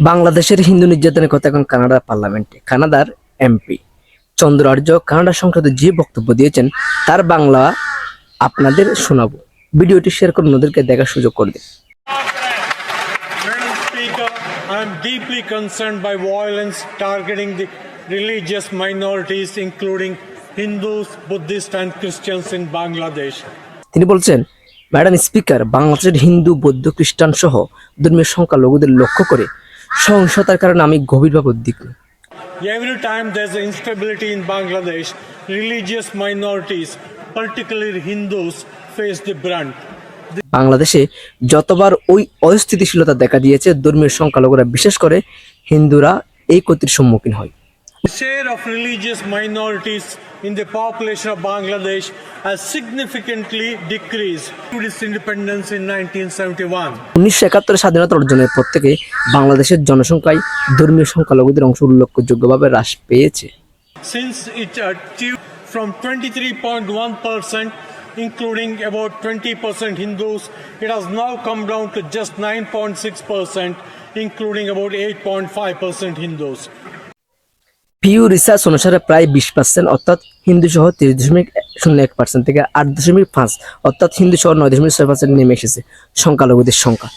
বাংলাদেশের হিন্দু নির্যাতনের কথা এখন কানাডার পার্লামেন্টে। কানাডার এমপি চন্দ্র আর্য কানাডা সংসদে যে বক্তব্য দিয়েছেন তার বাংলা আপনাদের শোনাবো। ভিডিওটি শেয়ার করুন ওদেরকে দেখার সুযোগ করে দিন। Madam Speaker, I am deeply concerned by violence targeting the religious minorities, including Hindus, Buddhists, and Christians in Bangladesh. তিনি বলছেন ম্যাডাম স্পিকার বাংলাদেশের হিন্দু বৌদ্ধ খ্রিস্টান সহ ধর্মীয় সংখ্যালঘুদের লক্ষ্য করে সহিংসতার কারণে আমি গভীরভাবে উদ্বিগ্ন Every time there's instability in Bangladesh, religious minorities, particularly Hindus, face the brunt. বাংলাদেশে যতবার ওই অস্থিতিশীলতা দেখা দিয়েছে ধর্মীয় সংখ্যালঘুরা বিশেষ করে হিন্দুরা এই ক্ষতির সম্মুখীন হয় The share of religious minorities in the population of Bangladesh has significantly decreased to its independence in 1971. উনিশশো একাত্তরের স্বাধীনতা অর্জনের পর থেকে বাংলাদেশের জনসংখ্যায় ধর্মীয় সংখ্যালঘুদের অংশ উল্লেখযোগ্যভাবে হ্রাস পেয়েছে Since it achieved from 23.1%, including about 20% Hindus, it has now come down to just 9.6%, including about 8.5% Hindus. Pew research অনুসারে প্রায় বিশ পার্সেন্ট অর্থাৎ হিন্দু সহ তিরিশ দশমিক শূন্য এক পার্সেন্ট থেকে আট দশমিক পাঁচ অর্থাৎ হিন্দু সহ নয় দশমিক ছয় পার্সেন্ট নেমে এসেছে সংখ্যালঘুদের সংখ্যা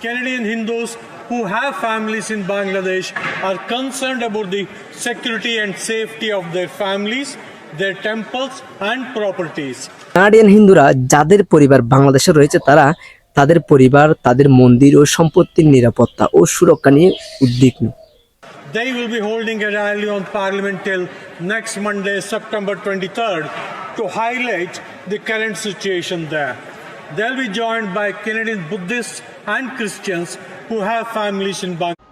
Canadian Hindus who have families in Bangladesh are concerned about the security and safety of their families, their temples, and properties. Canadian হিন্দুরা যাদের পরিবার বাংলাদেশে রয়েছে তারা তাদের পরিবার তাদের মন্দির ও সম্পত্তির নিরাপত্তা ও সুরক্ষা নিয়ে উদ্বিগ্ন They will be holding a rally on Parliament till next Monday, September 23rd, to highlight the current situation there. They'll be joined by Canadian Buddhists and Christians who have families in Bangladesh.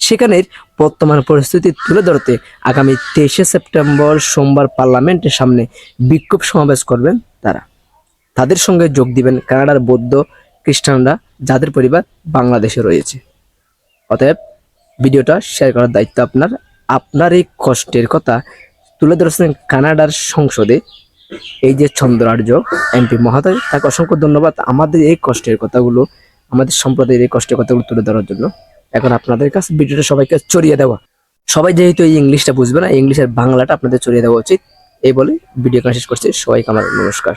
সেখানের বর্তমান পরিস্থিতি তুলে ধরতে আগামী তেইশে September সোমবার পার্লামেন্টের সামনে বিক্ষোভ সমাবেশ করবেন তারা তাদের সঙ্গে যোগ দিবেন কানাডার বৌদ্ধ খ্রিস্টানরা যাদের পরিবার বাংলাদেশে রয়েছে অতএব ভিডিওটা শেয়ার করার দায়িত্ব আপনার। আপনার এই কষ্টের কথা তুলে ধরেছেন কানাডার সংসদে এই যে চন্দ্রার্য এমপি মহোদয়, তাকে অসংখ্য ধন্যবাদ আমাদের এই কষ্টের কথাগুলো, আমাদের সম্প্রদায়ের এই কষ্টের কথাগুলো তুলে ধরার জন্য। এখন আপনাদের কাছে ভিডিওটা সবাইকে ছড়িয়ে দেওয়া। সবাই যেহেতু এই ইংলিশটা বুঝবে না ইংলিশের বাংলাটা আপনাদের ছড়িয়ে দেওয়া উচিত। এই বলে ভিডিও শেষ করছি। সবাইকে আমার নমস্কার।